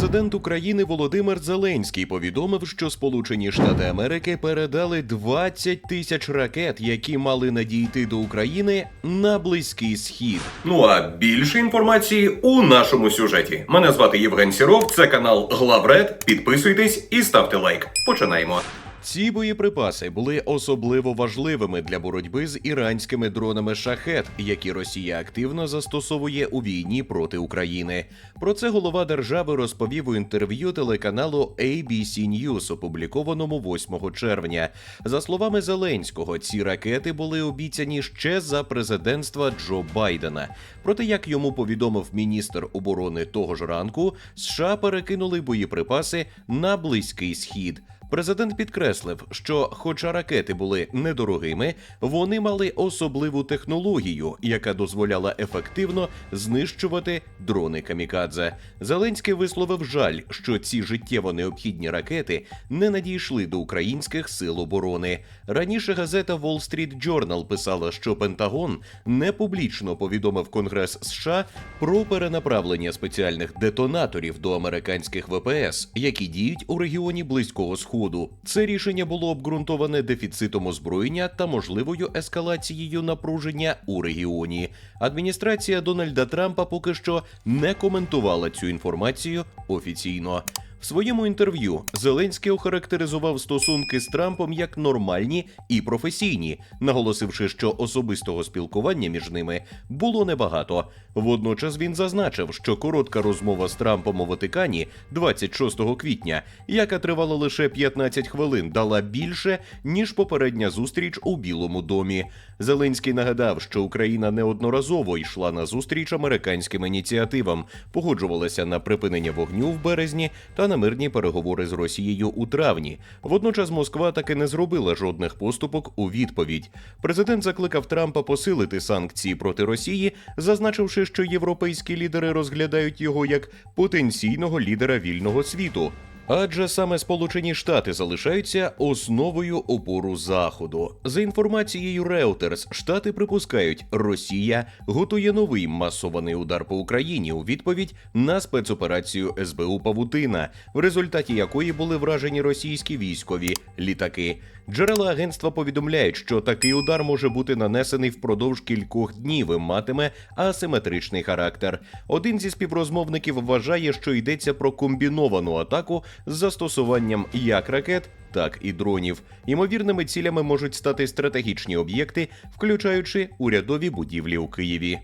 Президент України Володимир Зеленський повідомив, що Сполучені Штати Америки передали 20 тисяч ракет, які мали надійти до України на близький схід. Ну а більше інформації у нашому сюжеті. Мене звати Євген Сіров, це канал Главред. Підписуйтесь і ставте лайк. Починаємо. Ці боєприпаси були особливо важливими для боротьби з іранськими дронами шахет, які Росія активно застосовує у війні проти України. Про це голова держави розповів у інтерв'ю телеканалу ABC News, опублікованому 8 червня. За словами Зеленського, ці ракети були обіцяні ще за президентства Джо Байдена. Проте, як йому повідомив міністр оборони того ж ранку, США перекинули боєприпаси на близький схід. Президент підкреслив, що, хоча ракети були недорогими, вони мали особливу технологію, яка дозволяла ефективно знищувати дрони камікадзе. Зеленський висловив жаль, що ці життєво необхідні ракети не надійшли до українських сил оборони. Раніше газета Wall Street Journal писала, що Пентагон не публічно повідомив Конгрес США про перенаправлення спеціальних детонаторів до американських ВПС, які діють у регіоні близького сходу. Це рішення було обґрунтоване дефіцитом озброєння та можливою ескалацією напруження у регіоні. Адміністрація Дональда Трампа поки що не коментувала цю інформацію офіційно. В своєму інтерв'ю Зеленський охарактеризував стосунки з Трампом як нормальні і професійні, наголосивши, що особистого спілкування між ними було небагато. Водночас він зазначив, що коротка розмова з Трампом у Ватикані 26 квітня, яка тривала лише 15 хвилин, дала більше ніж попередня зустріч у Білому домі. Зеленський нагадав, що Україна неодноразово йшла на зустріч американським ініціативам, погоджувалася на припинення вогню в березні та на мирні переговори з Росією у травні. Водночас Москва таки не зробила жодних поступок у відповідь. Президент закликав Трампа посилити санкції проти Росії, зазначивши, що європейські лідери розглядають його як потенційного лідера вільного світу. Адже саме Сполучені Штати залишаються основою опору Заходу. За інформацією Reuters, Штати припускають, Росія готує новий масований удар по Україні у відповідь на спецоперацію СБУ Павутина, в результаті якої були вражені російські військові літаки. Джерела агентства повідомляють, що такий удар може бути нанесений впродовж кількох днів і матиме асиметричний характер. Один зі співрозмовників вважає, що йдеться про комбіновану атаку з застосуванням як ракет, так і дронів. Ймовірними цілями можуть стати стратегічні об'єкти, включаючи урядові будівлі у Києві.